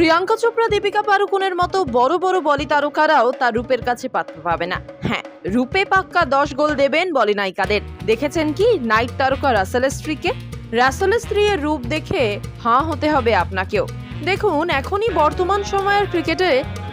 প্রিয়াঙ্কা চোপড়া, দীপিকা পাড়ুকোনের মতো বড় বড় বলি তারকারাও তার রূপের কাছে পাত্র পাবে না। হ্যাঁ রূপে পাক্কা দশ গোল দেবেন বলি নায়িকাদের। দেখেছেন কি? নাইট তারকা রাসেলের স্ত্রীকে। রাসেলের স্ত্রীর রূপ দেখে হাঁ হতে হবে আপনাকেও। দেখুন, এখনই বর্তমান সময়ের ক্রিকেটে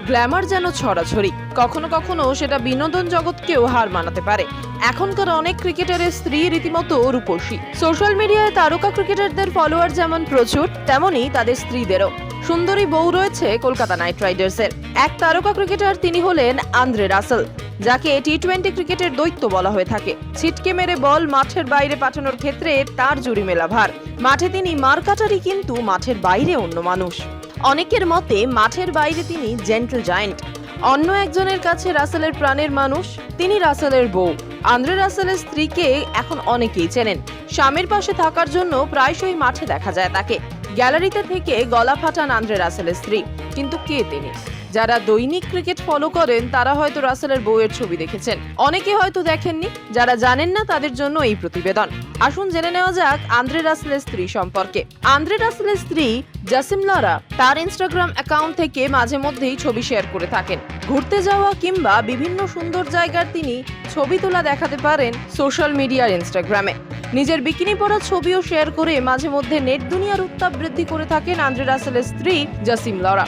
গ্ল্যামার যেন ছড়াছড়ি। কখনো কখনো সেটা বিনোদন জগৎকেও হার মানাতে পারে। এখনকার অনেক ক্রিকেটারের স্ত্রী রীতিমতো রূপসী। সোশ্যাল মিডিয়ায় তারকা ক্রিকেটারদের ফলোয়ার যেমন প্রচুর তেমনি তাদের স্ত্রীদেরও। সুন্দরী বউ রয়েছে কলকাতা নাইট রাইডার্সের। এক তারকা ক্রিকেটার তিনি হলেন আন্দ্রে রাসেল, যাকে টি টোয়েন্টি ক্রিকেটের দৈত্য বলা হয়ে থাকে। ছিটকে মেরে বল মাঠের বাইরে পাঠানোর ক্ষেত্রে তার জুড়ি মেলা ভার। মাঠে তিনি মারকাটারি কিন্তু মাঠের বাইরে অন্য মানুষ। অনেকের মতে মাঠের বাইরে তিনি জেন্টল জায়েন্ট। অন্য একজনের কাছে রাসেলের প্রাণের মানুষ, তিনি রাসেলের বউ। আন্দ্রে রাসেলের স্ত্রীকে এখন অনেকেই চেনেন। স্বামীর পাশে থাকার জন্য প্রায়শই মাঠে দেখা যায় তাকে। গ্যালারিতে থেকে গলা ফাটান আন্দ্রে রাসেলের স্ত্রী। কিন্তু কে তিনি? যারা দৈনিক ক্রিকেট ফলো করেন, তারা হয়তো রাসেলের বউয়ের ছবি দেখেছেন। অনেকে হয়তো দেখেননি, যারা জানেন না তাদের জন্য এই প্রতিবেদন। আসুন জেনে নেওয়া যাক আন্দ্রে রাসেলের স্ত্রী সম্পর্কে। আন্দ্রে রাসেলের স্ত্রী জাসিম লরা তার ইনস্টাগ্রাম অ্যাকাউন্ট থেকে মাঝে মধ্যেই ছবি শেয়ার করে থাকেন। ঘুরতে যাওয়া কিংবা বিভিন্ন সুন্দর জায়গার তিনি ছবি তোলা দেখাতে পারেন সোশ্যাল মিডিয়ার ইনস্টাগ্রামে নিজের বিকিনি পরা ছবিও শেয়ার করে মাঝে মধ্যে নেট দুনিয়ার উত্তাপ বৃদ্ধি করে থাকেন আন্দ্রে রাসেলের স্ত্রী জাসিম লরা।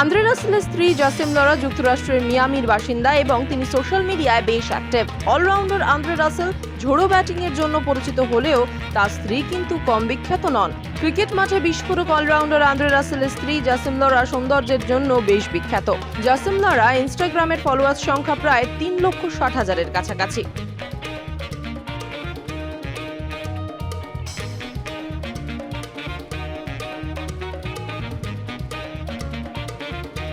আন্দ্রে রাসেলের স্ত্রী জাসিম লরা যুক্তরাষ্ট্রের মিয়ামির বাসিন্দা এবং তিনি সোশ্যাল মিডিয়ায় বেশ অ্যাক্টিভ অলরাউন্ডার আন্দ্রে রাসেল ঝোড়ো ব্যাটিং এর জন্য পরিচিত হলেও তার স্ত্রী কিন্তু কম বিখ্যাত নন। ক্রিকেট মাঠে বিস্ফোরক অলরাউন্ডার আন্দ্রে রাসেলের স্ত্রী জাসিম লরা সৌন্দর্যের জন্য বেশ বিখ্যাত। জাসিম লরা ইনস্টাগ্রামের ফলোয়ার্স সংখ্যা প্রায় তিন লক্ষ ষাট হাজারের কাছাকাছি।